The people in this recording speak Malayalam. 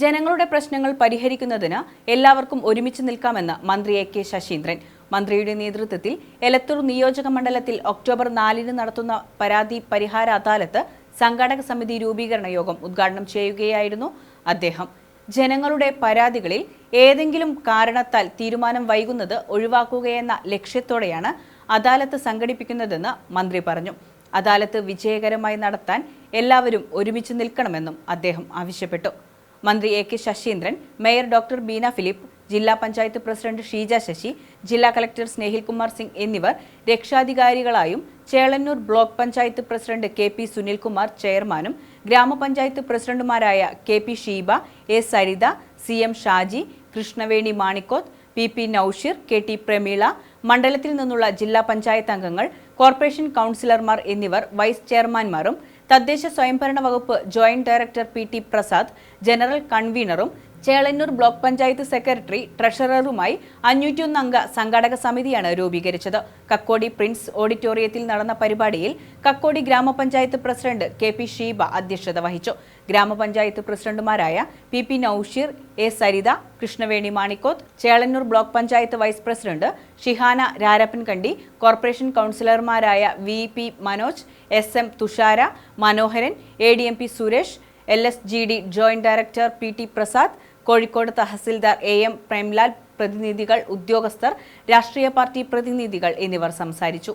ജനങ്ങളുടെ പ്രശ്നങ്ങൾ പരിഹരിക്കുന്നതിന് എല്ലാവർക്കും ഒരുമിച്ച് നിൽക്കാമെന്ന് മന്ത്രി എ കെ ശശീന്ദ്രൻ. മന്ത്രിയുടെ നേതൃത്വത്തിൽ എലത്തൂർ നിയോജക മണ്ഡലത്തിൽ ഒക്ടോബർ നാലിന് നടത്തുന്ന പരാതി പരിഹാര അദാലത്ത് സംഘാടക സമിതി രൂപീകരണ യോഗം ഉദ്ഘാടനം ചെയ്യുകയായിരുന്നു അദ്ദേഹം. ജനങ്ങളുടെ പരാതികളിൽ ഏതെങ്കിലും കാരണത്താൽ തീരുമാനം വൈകുന്നത് ഒഴിവാക്കുകയെന്ന ലക്ഷ്യത്തോടെയാണ് അദാലത്ത് സംഘടിപ്പിക്കുന്നതെന്ന് മന്ത്രി പറഞ്ഞു. അദാലത്ത് വിജയകരമായി നടത്താൻ എല്ലാവരും ഒരുമിച്ച് നിൽക്കണമെന്നും അദ്ദേഹം ആവശ്യപ്പെട്ടു. മന്ത്രി A K Saseendran mayor doctor Beena Philip ജില്ലാ പഞ്ചായത്ത് പ്രസിഡന്റ് ഷീജ ശശി ജില്ലാ കളക്ടർ സ്നേഹിൽ കുമാർ സിംഗ് എന്നിവർ രക്ഷാധികാരികളായും Chelannur block panchayat president K P Sunilkumar ചെയർമാനും ഗ്രാമപഞ്ചായത്ത് പ്രസിഡന്റുമാരായ K P Sheeba A Saritha C M Shaji Krishnaveni Manikoth P P Naushir K T Prameela മണ്ഡലത്തിൽ നിന്നുള്ള ജില്ലാ പഞ്ചായത്ത് അംഗങ്ങൾ കോർപ്പറേഷൻ കൗൺസിലർമാർ എന്നിവർ വൈസ് ചെയർമാൻമാരും തദ്ദേശ സ്വയംഭരണ വകുപ്പ് joint director P T Prasad general കൺവീനറും Chelannur block panchayat secretary ട്രഷററുമായി അഞ്ഞൂറ്റിയൊന്ന് അംഗ സംഘാടക സമിതിയാണ് രൂപീകരിച്ചത്. കക്കോടി പ്രിൻസ് ഓഡിറ്റോറിയത്തിൽ നടന്ന പരിപാടിയിൽ കക്കോടി ഗ്രാമപഞ്ചായത്ത് പ്രസിഡന്റ് കെ പി ഷീബ അധ്യക്ഷത വഹിച്ചു. ഗ്രാമപഞ്ചായത്ത് പ്രസിഡന്റുമാരായ P P Naushir A Saritha Krishnaveni Manikoth Chelannur block panchayat vice president Shihana Rarappankandi corporation കൗൺസിലർമാരായ V P Manoj S M Thushara Manoharan A D M P Suresh L S G D joint director P T Prasad Kozhikode tahsildar A M Premlal പ്രതിനിധികൾ ഉദ്യോഗസ്ഥർ രാഷ്ട്രീയ പാർട്ടി പ്രതിനിധികൾ എന്നിവർ സംസാരിച്ചു.